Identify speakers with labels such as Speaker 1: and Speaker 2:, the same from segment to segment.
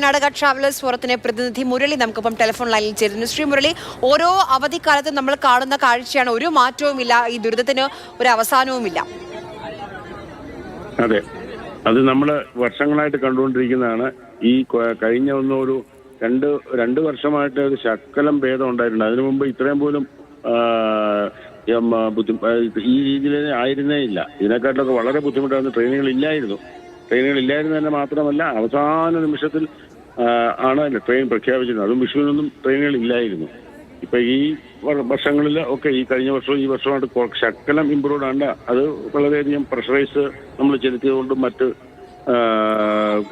Speaker 1: Karnataka travellers ഫോറത്തിനെ പ്രതിനിധി മുരളി നമുക്കിപ്പം telephone ലൈനിൽ ചേരുന്നു. ശ്രീ മുരളി ഓരോ അവധിക്കാലത്തും നമ്മൾ കാണുന്ന കാഴ്ചയാണ് ഒരു മാറ്റവുമില്ല ഈ ദുരിതത്തിന് ഒരു അവസാനവുമില്ല.
Speaker 2: അതെ. അത് നമ്മൾ വർഷങ്ങളായിട്ട് കണ്ടുകൊണ്ടിരിക്കുന്നതാണ്. ഈ കഴിഞ്ഞ ഒന്നൊരു രണ്ട് രണ്ട് വർഷമായിട്ട് ഒരു ശക്കലം ഭേദം ഉണ്ടായിട്ടുണ്ട്. അതിനു മുമ്പ് ഇത്രയും പോലും ഈ രീതിയിൽ ആയിരുന്നേ ഇല്ല. ഇതിനെക്കാട്ടിലൊക്കെ വളരെ ബുദ്ധിമുട്ടായിരുന്നു ട്രെയിനുകൾ ഇല്ലായിരുന്നു ട്രെയിനുകൾ ഇല്ലായിരുന്നു തന്നെ മാത്രമല്ല അവസാന നിമിഷത്തിൽ ആണ് ട്രെയിൻ പ്രഖ്യാപിച്ചിരുന്നത്. അതും വിഷുവിനൊന്നും ട്രെയിനുകൾ ഇല്ലായിരുന്നു. ഇപ്പൊ ഈ വർഷങ്ങളിൽ ഒക്കെ ഈ കഴിഞ്ഞ വർഷവും ഈ വർഷമായിട്ട് ശക്കലം ഇമ്പ്രൂവ്ഡ് ആണ്. അത് വളരെയധികം പ്രഷറൈസ് നമ്മൾ ചെലുത്തിയതുകൊണ്ടും മറ്റ്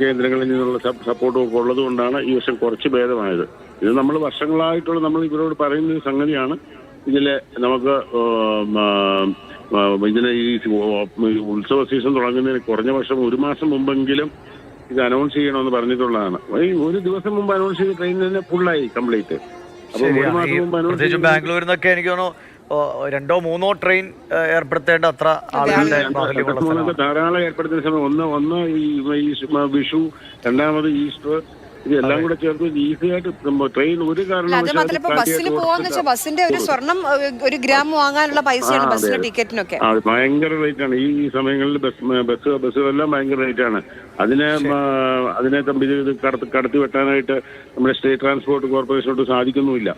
Speaker 2: കേന്ദ്രങ്ങളിൽ നിന്നുള്ള സപ്പോർട്ടും ഒക്കെ ഉള്ളതുകൊണ്ടാണ് ഈ വർഷം കുറച്ച് ഭേദമായത്. ഇത് നമ്മൾ വർഷങ്ങളായിട്ടുള്ള നമ്മൾ ഇവരോട് പറയുന്ന ഒരു സംഗതിയാണ്. ഇതിലെ നമുക്ക് ഇതിന് ഈ ഉത്സവ സീസൺ തുടങ്ങുന്നതിന് കുറഞ്ഞ വർഷം ഒരു മാസം മുമ്പെങ്കിലും ഇത് അനൗൺസ് ചെയ്യണമെന്ന് പറഞ്ഞിട്ടുള്ളതാണ്. ഒരു ദിവസം മുമ്പ് അനൗൺസ് ചെയ്ത് ട്രെയിൻ തന്നെ ഫുള്ളായി കംപ്ലീറ്റ്
Speaker 3: പ്രത്യേകിച്ച് ബാംഗ്ലൂരിൽ നിന്നൊക്കെ എനിക്ക് തോന്നുന്നു രണ്ടോ മൂന്നോ ട്രെയിൻ ഏർപ്പെടുത്തേണ്ട അത്ര ആളുകളുടെ
Speaker 2: ധാരാളം ഏർപ്പെടുത്തുന്ന സമയം. ഒന്ന് ഒന്ന് ഈ ഈ വിഷു രണ്ടാമത് ഈസ്റ്റർ ഇതെല്ലാം കൂടെ ചേർത്ത് ഈസിയായിട്ട് ട്രെയിൻ ഒരു
Speaker 1: കാരണം ഇപ്പൊ പോവാന്ന് വെച്ചാൽ ബസ്സിന്റെ ഒരു സ്വർണം ഒരു ഗ്രാം വാങ്ങാനുള്ള പൈസയാണ് ബസ്സിന്റെ ടിക്കറ്റിനൊക്കെ.
Speaker 2: ഭയങ്കര റേറ്റ് ആണ്. ഈ സമയങ്ങളിൽ ബസ് ബസ് ബസ്സുകളെല്ലാം ഭയങ്കര റേറ്റ് ആണ്. അതിനെ അതിനെ തമ്മിൽ കടത്തി കടത്തി വെട്ടാനായിട്ട് നമ്മുടെ സ്റ്റേറ്റ് ട്രാൻസ്പോർട്ട് കോർപ്പറേഷനോട് സാധിക്കുന്നുമില്ല.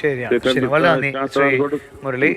Speaker 3: ശരിയാണ് ശരി. വളരെ നന്ദി. ശ്രീ മുരളി